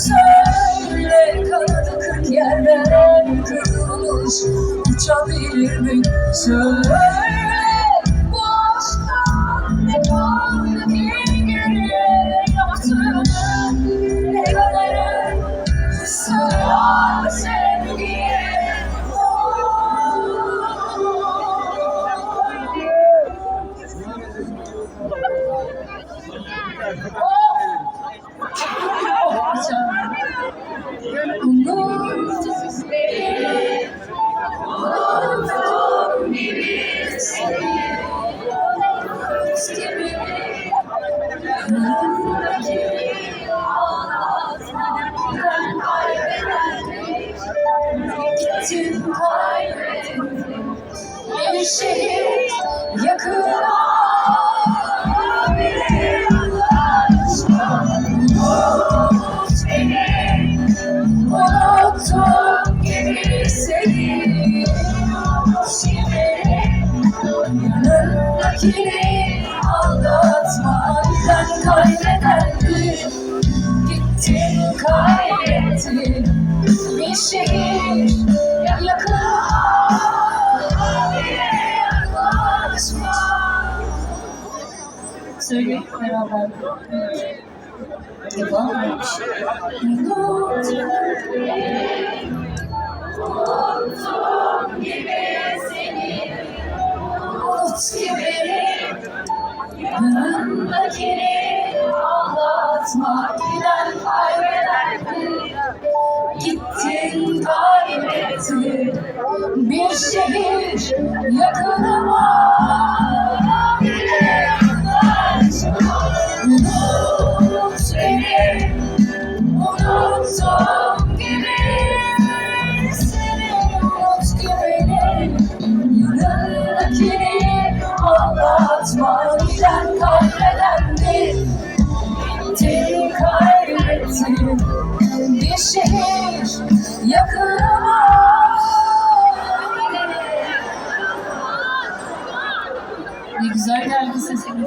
Söyle kanadı kırk yerden kırılmış uçabilir mi? Söyle bu aşktan ne kaldı ki ne kadarı sığar sevgiye Unuttum Gittim kaybettim bir şehir yakına bile. Unut beni, unuttum gibi gibi yanındakini aldatma. Ben kaybedendim, gittim kaybettim bir şehir yakına bile yaklaşma. Söyleyin beraber. Devam et. Unuttum gibi seni, unut gibi yanındakini ağlatma. Giden kaybederdi, gittin kaybettin. Bir şehir yakınıma. Unut beni, unuttum gibi seni unut gibi yanındakini ağlatma. Sen kahvedendin Gittin kaybettin Bir şehir yakınıma Ne güzel geldi sesin.